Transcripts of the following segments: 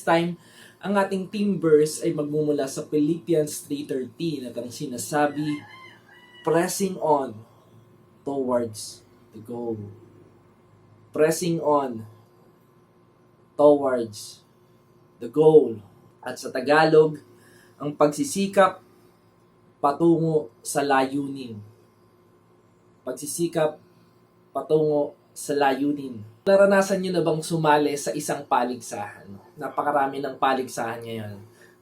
this time, ang ating team verse ay magmumula sa Philippians 3.13 at ang sinasabi, pressing on towards the goal. Pressing on towards the goal. At sa Tagalog, ang pagsisikap patungo sa layunin. Pagsisikap patungo sa layunin. Naranasan nyo na bang sumali sa isang paligsahan? Napakarami ng paligsahan ngayon.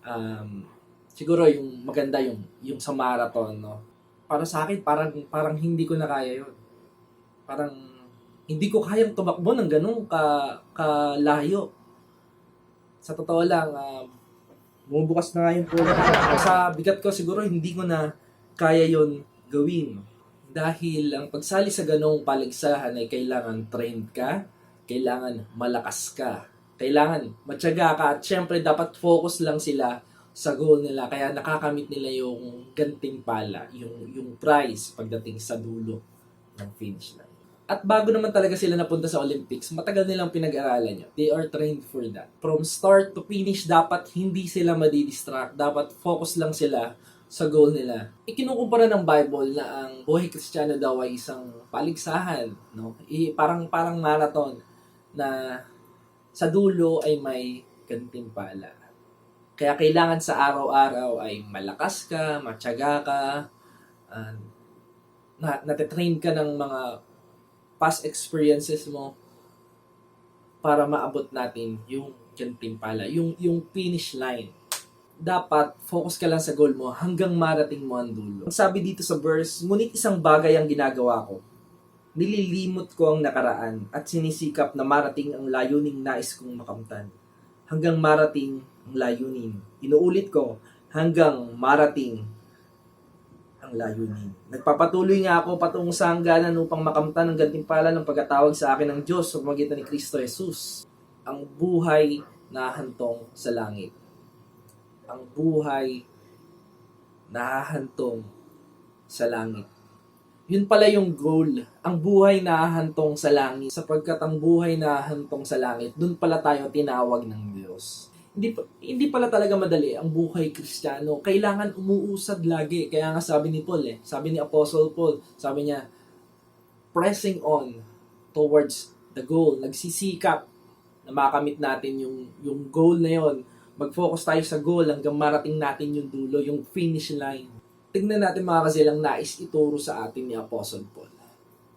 Um, siguro yung maganda yung yung sa marathon, no? Para sa akin, parang parang hindi ko na kaya yun. Parang hindi ko kayang tumakbo ng ganun ka kalayo. Sa totoo lang, um, bumubukas na nga yung puso ko. Sa bigat ko siguro hindi ko na kaya yon gawin. Dahil ang pagsali sa ganong paligsahan ay kailangan trained ka, kailangan malakas ka, kailangan matyaga ka at syempre dapat focus lang sila sa goal nila kaya nakakamit nila yung ganting pala, yung, yung prize pagdating sa dulo ng finish line. At bago naman talaga sila napunta sa Olympics, matagal nilang pinag-aralan yun. They are trained for that. From start to finish, dapat hindi sila madidistract. Dapat focus lang sila sa goal nila. Ikinukumpara ng Bible na ang buhay kristyano daw ay isang paligsahan. No? I, parang, parang marathon na sa dulo ay may gantimpala. Kaya kailangan sa araw-araw ay malakas ka, matyaga ka, uh, na, natitrain ka ng mga past experiences mo para maabot natin yung gantimpala, yung, yung finish line. Dapat focus ka lang sa goal mo hanggang marating mo ang dulo. Sabi dito sa verse, ngunit isang bagay ang ginagawa ko. Nililimot ko ang nakaraan at sinisikap na marating ang layuning nais kong makamtan. Hanggang marating ang layunin. Inuulit ko, hanggang marating ang layunin. Nagpapatuloy nga ako patungo sa hangganan upang makamtan ang gantimpala ng pagkatawag sa akin ng Diyos sa pamagitan ni Kristo Jesus. Ang buhay na hantong sa langit. Ang buhay na hantong sa langit. Yun pala yung goal. Ang buhay na hantong sa langit. Sapagkat ang buhay na hantong sa langit, dun pala tayo tinawag ng Diyos hindi hindi pala talaga madali ang buhay kristyano. Kailangan umuusad lagi. Kaya nga sabi ni Paul eh, sabi ni Apostle Paul, sabi niya, pressing on towards the goal. Nagsisikap na makamit natin yung, yung goal na yon. Mag-focus tayo sa goal hanggang marating natin yung dulo, yung finish line. Tignan natin mga kasilang nais ituro sa atin ni Apostle Paul.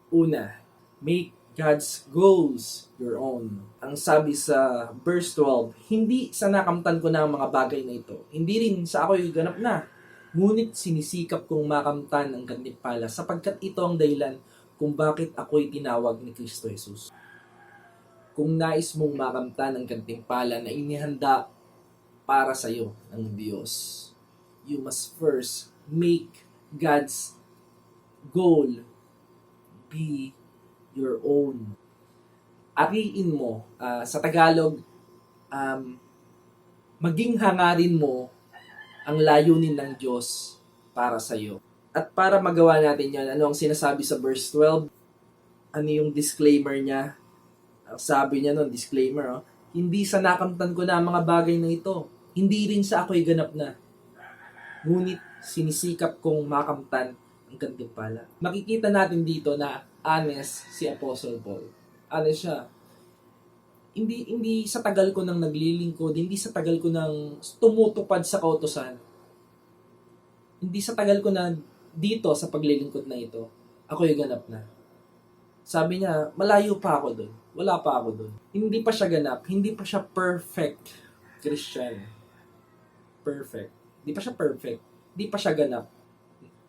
Una, make God's goals your own. Ang sabi sa verse 12, hindi sa nakamtan ko na ang mga bagay na ito. Hindi rin sa ako'y ganap na. Ngunit sinisikap kong makamtan ang gantimpala sapagkat ito ang dahilan kung bakit ako'y tinawag ni Kristo Jesus. Kung nais mong makamtan ang gantimpala na inihanda para sa iyo ng Diyos, you must first make God's goal be your own. Ariin mo, uh, sa Tagalog, um, maging hangarin mo ang layunin ng Diyos para sa iyo. At para magawa natin yan, ano ang sinasabi sa verse 12? Ano yung disclaimer niya? Sabi niya nun, disclaimer, oh, hindi sa nakamtan ko na ang mga bagay na ito. Hindi rin sa ako'y ganap na. Ngunit sinisikap kong makamtan ang gantimpala. Makikita natin dito na honest si Apostle Paul. Honest siya. Hindi hindi sa tagal ko nang naglilingkod, hindi sa tagal ko nang tumutupad sa kautosan. Hindi sa tagal ko na dito sa paglilingkod na ito, ako yung ganap na. Sabi niya, malayo pa ako doon. Wala pa ako doon. Hindi pa siya ganap. Hindi pa siya perfect Christian. Perfect. Hindi pa siya perfect. Hindi pa siya ganap.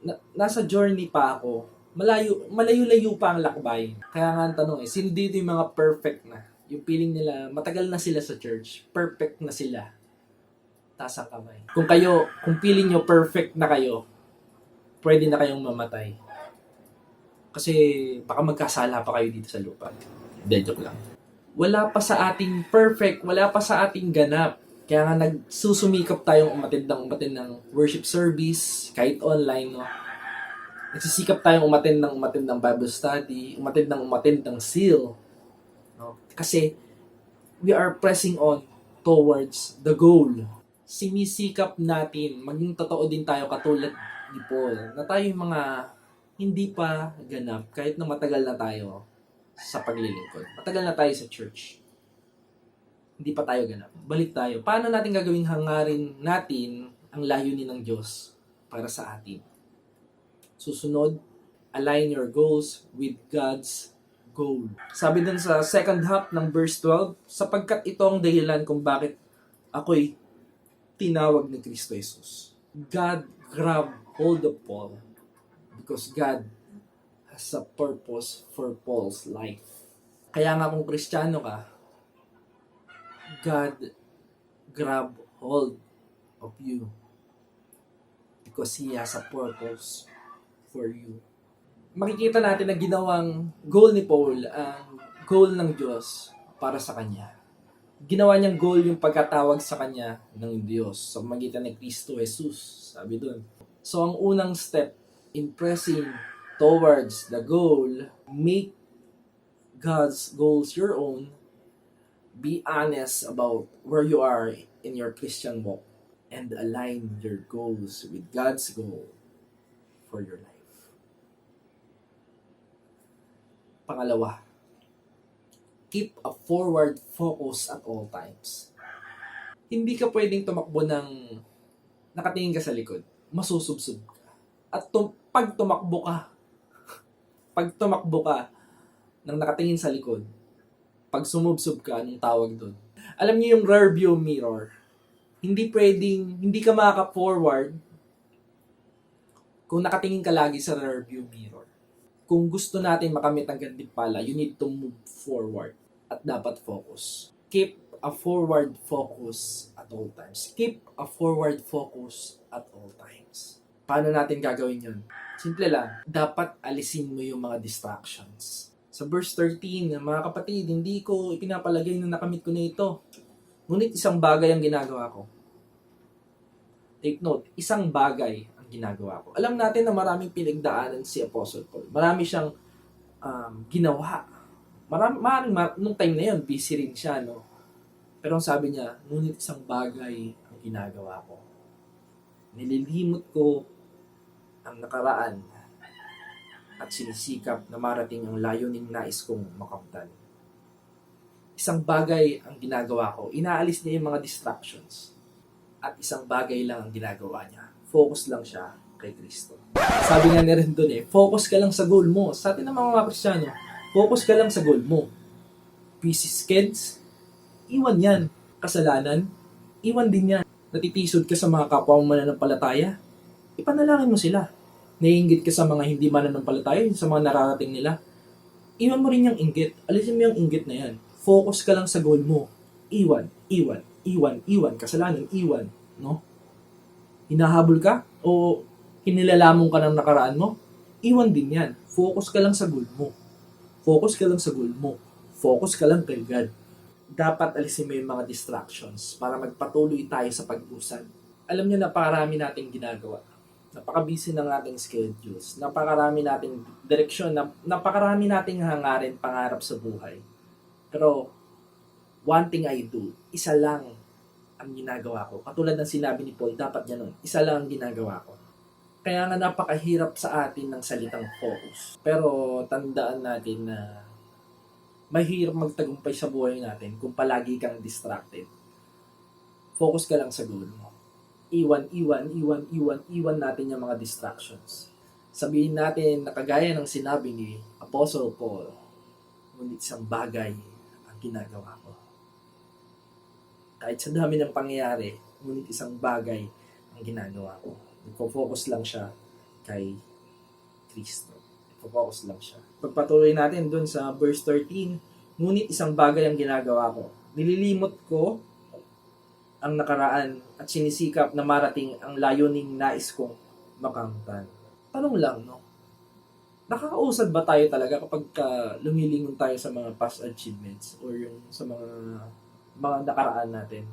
Na, nasa journey pa ako malayo, malayo-layo pa ang lakbay. Kaya nga ang tanong eh, sino dito yung mga perfect na? Yung feeling nila, matagal na sila sa church, perfect na sila. Taas ang kamay. Kung kayo, kung feeling nyo perfect na kayo, pwede na kayong mamatay. Kasi baka magkasala pa kayo dito sa lupa. Hindi, joke lang. Wala pa sa ating perfect, wala pa sa ating ganap. Kaya nga nagsusumikap tayong umatid ng umatid ng worship service, kahit online, no? nagsisikap tayong umattend ng umattend ng Bible study, umattend ng umattend ng seal. No? Kasi we are pressing on towards the goal. Sinisikap natin, maging totoo din tayo katulad ni Paul, na tayo mga hindi pa ganap kahit na matagal na tayo sa paglilingkod. Matagal na tayo sa church. Hindi pa tayo ganap. Balik tayo. Paano natin gagawing hangarin natin ang layunin ng Diyos para sa atin? Susunod, align your goals with God's goal. Sabi dun sa second half ng verse 12, sapagkat ito ang dahilan kung bakit ako'y tinawag ni Kristo Jesus. God grabbed hold of Paul because God has a purpose for Paul's life. Kaya nga kung Kristiyano ka, God grab hold of you because He has a purpose for you. Makikita natin na ginawang goal ni Paul ang goal ng Diyos para sa kanya. Ginawa niyang goal yung pagkatawag sa kanya ng Diyos sa magitan ni Kristo Jesus. Sabi doon. So ang unang step in pressing towards the goal, make God's goals your own. Be honest about where you are in your Christian walk and align your goals with God's goal for your life. Pangalawa, keep a forward focus at all times. Hindi ka pwedeng tumakbo ng nakatingin ka sa likod. Masusubsob ka. At tum- pag tumakbo ka, pag tumakbo ka ng nakatingin sa likod, pag sumubsob ka, anong tawag doon? Alam niyo yung rear view mirror, hindi pwedeng, hindi ka makaka-forward kung nakatingin ka lagi sa rear view mirror. Kung gusto natin makamit ang gantimpala, you need to move forward at dapat focus. Keep a forward focus at all times. Keep a forward focus at all times. Paano natin gagawin yun? Simple lang. Dapat alisin mo yung mga distractions. Sa verse 13, mga kapatid, hindi ko ipinapalagay na nakamit ko na ito. Ngunit isang bagay ang ginagawa ko. Take note, isang bagay ang ginagawa ko. Alam natin na maraming pinagdaanan si Apostle Paul. Marami siyang um, ginawa. Marami, maraming, mar- nung time na yun, busy rin siya, no? Pero ang sabi niya, ngunit isang bagay ang ginagawa ko. Nililimot ko ang nakaraan at sinisikap na marating ang layuning nais kong makamtan. Isang bagay ang ginagawa ko. Inaalis niya yung mga distractions. At isang bagay lang ang ginagawa niya. Focus lang siya kay Kristo. Sabi nga ni rin doon eh, focus ka lang sa goal mo. Sa atin ng mga Kristiyano, focus ka lang sa goal mo. Busy kids, iwan yan. Kasalanan, iwan din yan. Natitisod ka sa mga kapwa mo mananampalataya, ipanalangin mo sila. Naiingit ka sa mga hindi mananampalataya, sa mga nararating nila, iwan mo rin yung inggit. Alisin mo yung inggit na yan. Focus ka lang sa goal mo. Iwan, iwan, iwan, iwan. Kasalanan, iwan. No? Hinahabol ka? O hinilalamong ka ng nakaraan mo? Iwan din yan. Focus ka lang sa goal mo. Focus ka lang sa goal mo. Focus ka lang kay God. Dapat alisin mo yung mga distractions para magpatuloy tayo sa pag-usad. Alam niyo, napakarami nating ginagawa napaka-busy ng ating schedules, napakarami nating direksyon, nap- napakarami nating hangarin, pangarap sa buhay. Pero, one thing I do, isa lang ang ginagawa ko. Katulad ng sinabi ni Paul, dapat ganun, isa lang ang ginagawa ko. Kaya nga napakahirap sa atin ng salitang focus. Pero tandaan natin na mahirap magtagumpay sa buhay natin kung palagi kang distracted. Focus ka lang sa goal mo iwan, iwan, iwan, iwan, iwan natin yung mga distractions. Sabihin natin na kagaya ng sinabi ni Apostle Paul, ngunit isang bagay ang ginagawa ko. Kahit sa dami ng pangyayari, ngunit isang bagay ang ginagawa ko. Nagpo-focus lang siya kay Kristo. Nagpo-focus lang siya. Pagpatuloy natin dun sa verse 13, ngunit isang bagay ang ginagawa ko. Nililimot ko ang nakaraan at sinisikap na marating ang layuning nais kong makamtan. Tanong lang, no? Nakakausad ba tayo talaga kapag ka lumilingon tayo sa mga past achievements or yung sa mga mga nakaraan natin?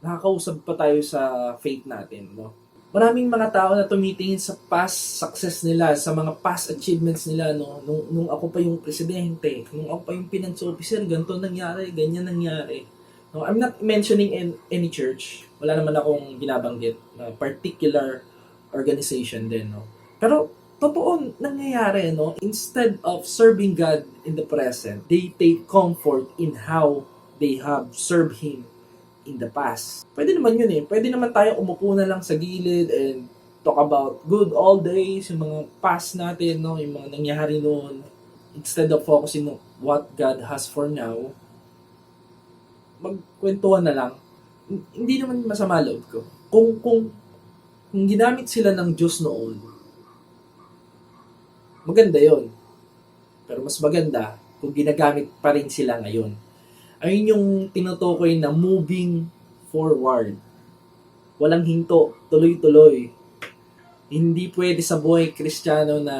Nakakausad pa tayo sa faith natin, no? Maraming mga tao na tumitingin sa past success nila, sa mga past achievements nila, no? Nung, nung ako pa yung presidente, nung ako pa yung finance officer, ganito nangyari, ganyan nangyari No, I'm not mentioning in any church. Wala naman akong binabanggit na particular organization din, no. Pero totoo nangyayari, no. Instead of serving God in the present, they take comfort in how they have served Him in the past. Pwede naman yun eh. Pwede naman tayo umupo na lang sa gilid and talk about good old days, yung mga past natin, no, yung mga nangyari noon. Instead of focusing on what God has for now, magkwentuhan na lang. Hindi naman masama loob ko. Kung, kung, kung ginamit sila ng Diyos noon, maganda yon Pero mas maganda kung ginagamit pa rin sila ngayon. Ayun yung tinutukoy na moving forward. Walang hinto, tuloy-tuloy. Hindi pwede sa buhay kristyano na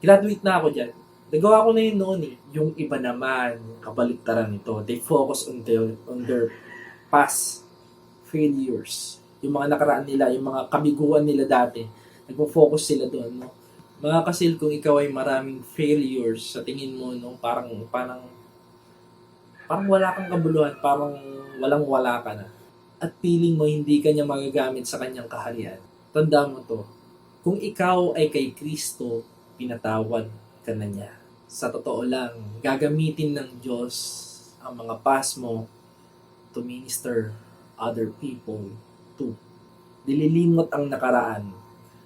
graduate na ako dyan. Nagawa ko na yun noon eh. Yung iba naman, kabaliktaran nito. They focus on their, on their past failures. Yung mga nakaraan nila, yung mga kabiguan nila dati. Nagpo-focus sila doon. No? Mga kasil, kung ikaw ay maraming failures sa tingin mo, no, parang, parang, parang wala kang kabuluhan, parang walang wala ka na. At feeling mo hindi ka niya magagamit sa kanyang kaharian. Tanda mo to, kung ikaw ay kay Kristo, pinatawad ka na niya. Sa totoo lang, gagamitin ng Diyos ang mga past mo to minister other people too. Dililimot ang nakaraan.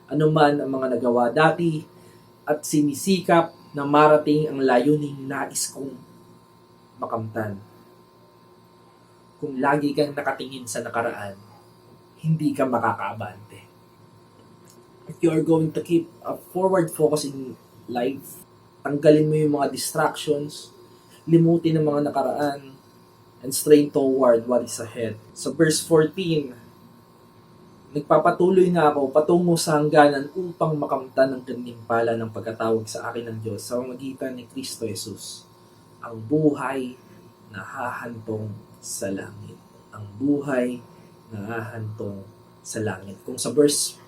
Ano man ang mga nagawa dati at sinisikap na marating ang layuning nais kong makamtan. Kung lagi kang nakatingin sa nakaraan, hindi ka makakaabante. If you are going to keep a forward focus in life, tanggalin mo yung mga distractions, limutin ang mga nakaraan, and strain toward what is ahead. Sa verse 14, Nagpapatuloy na ako patungo sa hangganan upang makamtan ang gantimpala ng pagkatawag sa akin ng Diyos sa magitan ni Kristo Jesus. Ang buhay na hahantong sa langit. Ang buhay na hahantong sa langit. Kung sa verse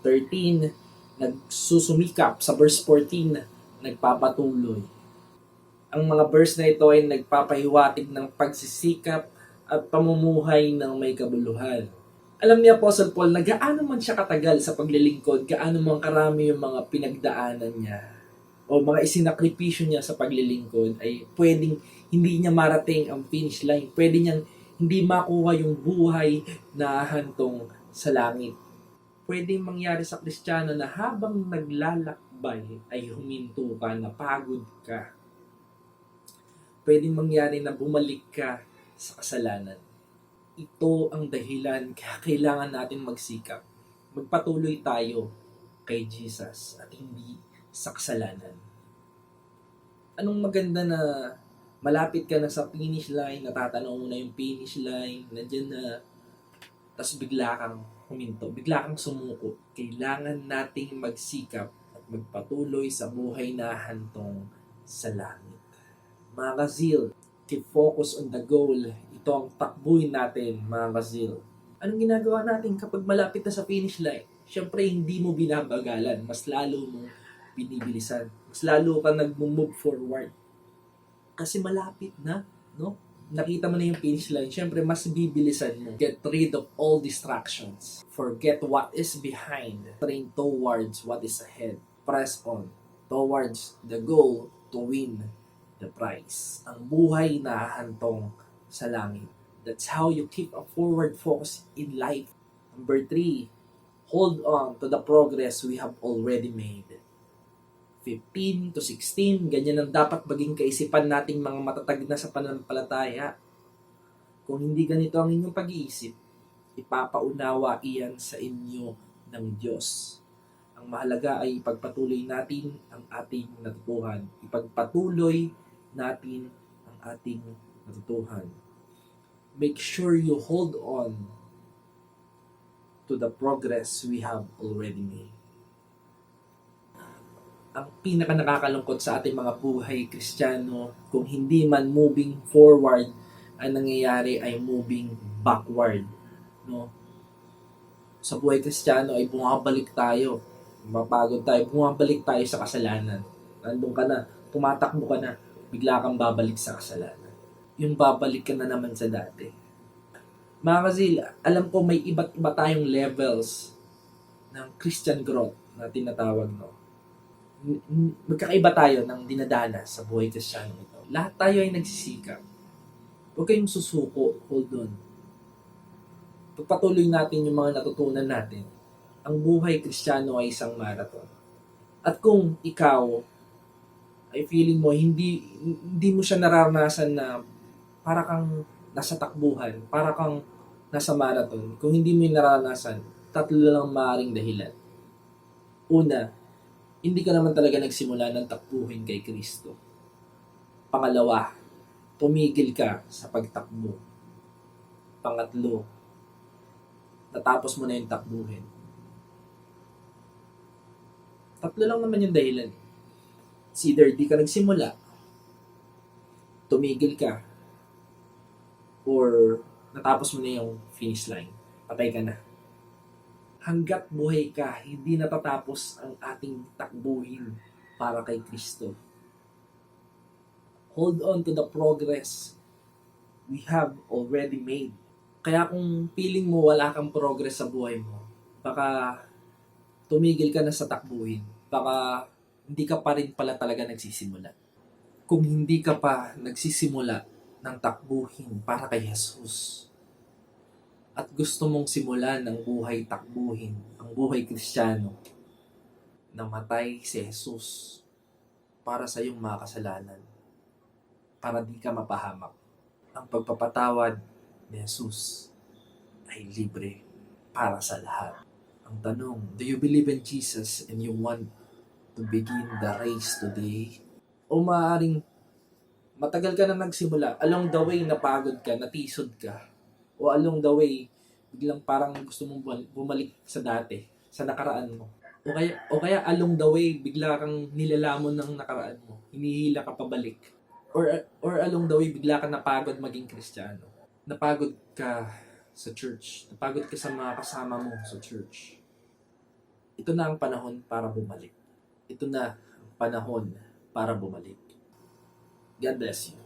13, nagsusumikap. Sa verse 14, nagpapatuloy. Ang mga verse na ito ay nagpapahiwatig ng pagsisikap at pamumuhay ng may kabuluhan alam ni Apostle Paul na gaano man siya katagal sa paglilingkod, gaano man karami yung mga pinagdaanan niya o mga isinakripisyo niya sa paglilingkod ay pwedeng hindi niya marating ang finish line. Pwede niyang hindi makuha yung buhay na hantong sa langit. Pwedeng mangyari sa Kristiyano na habang naglalakbay ay huminto ka, napagod ka. Pwedeng mangyari na bumalik ka sa kasalanan ito ang dahilan kaya kailangan natin magsikap. Magpatuloy tayo kay Jesus at hindi sa kasalanan. Anong maganda na malapit ka na sa finish line, natatanaw mo na yung finish line, nandyan na, tapos bigla kang huminto, bigla kang sumuko. Kailangan nating magsikap magpatuloy sa buhay na hantong sa langit. Mga kazil, keep focus on the goal. Ito ang takbuhin natin, mga kazil. Anong ginagawa natin kapag malapit na sa finish line? Siyempre, hindi mo binabagalan. Mas lalo mo binibilisan. Mas lalo ka nag-move forward. Kasi malapit na, no? Nakita mo na yung finish line. Siyempre, mas bibilisan mo. Get rid of all distractions. Forget what is behind. Train towards what is ahead. Press on towards the goal to win the prize. Ang buhay na hantong sa langit. That's how you keep a forward focus in life. Number three, hold on to the progress we have already made. 15 to 16, ganyan ang dapat maging kaisipan nating mga matatag na sa pananampalataya. Kung hindi ganito ang inyong pag-iisip, ipapaunawa iyan sa inyo ng Diyos. Ang mahalaga ay ipagpatuloy natin ang ating natutuhan. Ipagpatuloy natin ang ating natutuhan. Make sure you hold on to the progress we have already made. Ang pinaka nakakalungkot sa ating mga buhay kristyano, kung hindi man moving forward, ang nangyayari ay moving backward. No? Sa buhay kristyano ay bumabalik tayo. Mapagod tayo, bumabalik tayo sa kasalanan. Nandun ka na, tumatakbo ka na, bigla kang babalik sa kasalanan. yung babalik ka na naman sa dati. Mga kazil, alam ko may iba't iba tayong levels ng Christian growth na tinatawag, no? Magkakaiba tayo ng dinadanas sa buhay kristyano ito. Lahat tayo ay nagsisikap. Huwag kayong susuko. Hold on. Pagpatuloy natin yung mga natutunan natin. Ang buhay kristyano ay isang marathon. At kung ikaw ay feeling mo hindi hindi mo siya nararanasan na para kang nasa takbuhan, para kang nasa marathon. Kung hindi mo yung nararanasan, tatlo lang maaring dahilan. Una, hindi ka naman talaga nagsimula ng takbuhin kay Kristo. Pangalawa, tumigil ka sa pagtakbo. Pangatlo, natapos mo na yung takbuhin. Tatlo lang naman yung dahilan. It's either di ka nagsimula, tumigil ka, or natapos mo na yung finish line. Patay ka na. Hanggat buhay ka, hindi natatapos ang ating takbuhin para kay Kristo. Hold on to the progress we have already made. Kaya kung feeling mo wala kang progress sa buhay mo, baka tumigil ka na sa takbuhin. Baka hindi ka pa rin pala talaga nagsisimula. Kung hindi ka pa nagsisimula ng takbuhin para kay Jesus, at gusto mong simulan ng buhay takbuhin, ang buhay kristyano, namatay si Jesus para sa iyong mga kasalanan, para di ka mapahamak. Ang pagpapatawad ni Jesus ay libre para sa lahat. Ang tanong, do you believe in Jesus and you want to begin the race today? O maaaring matagal ka na nagsimula, along the way napagod ka, natisod ka, o along the way, biglang parang gusto mong bumalik- sa dati, sa nakaraan mo. O kaya, o kaya along the way, bigla kang nilalamon ng nakaraan mo. Hinihila ka pabalik. Or, or along the way, bigla ka napagod maging kristyano. Napagod ka sa church. Napagod ka sa mga kasama mo sa church. Ito na ang panahon para bumalik. Ito na panahon para bumalik. God bless you.